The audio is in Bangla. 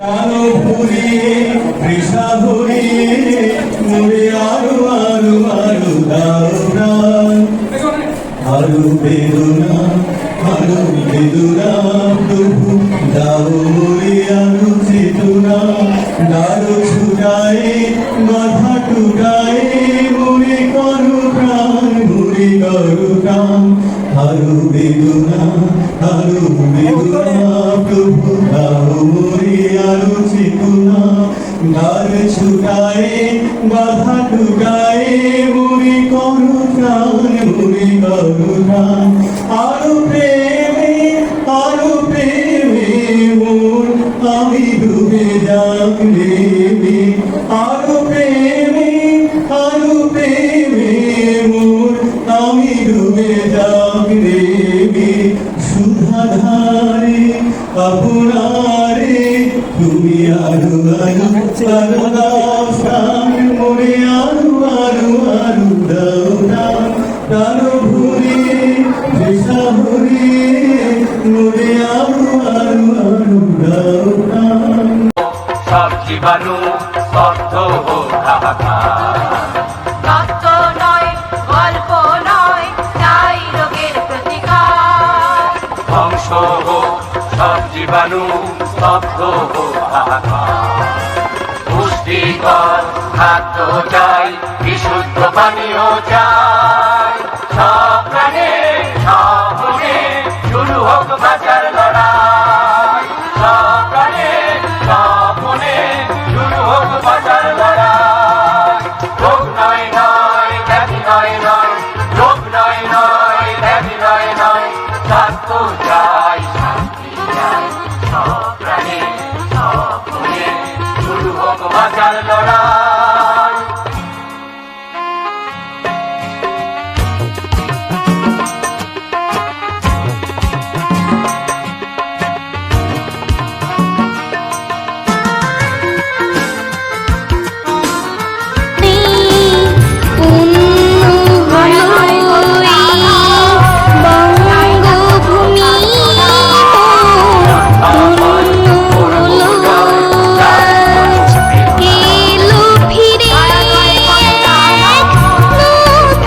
আলো ভরিয়ে তৃষা ভরিয়ে মুড়ে আরও আরও আরও দাও প্রাণ। আরও বেদনা আরও বেদনা, প্রভু, দাও মুড়ে আরও চেতনা দারো ছুটায়ে মাথা টুটায়ে মুড়ে করো প্রাণ মুড়ে করো প্রাণ। আরও বেদনা আরও বেদনা আরও চেতনা দ্বার ছুটায়ে মুড়ে করো প্রাণ আরও প্রেমে আরও প্রেমে মোর আমি ডুবে রে আরও প্রেমে আরও প্রেমে মোর আমি ডুবে রে সুধাধারে, আপনারে তুমি আরও আরও আরও দাও প্রাণ মোরে আরও আরও আরও দাও তৃষা ভরিয়ে মোরে আরও আরও আরও দাও সব জীবাণু স্তব্ধ হোক সব জীবাণু স্তব্ধ পুষ্টিকর খাদ্য চাই, বিশুদ্ধ পানীয় চাই। সব প্রাণে, সব শুরু হোক বাঁচা চাল লড়া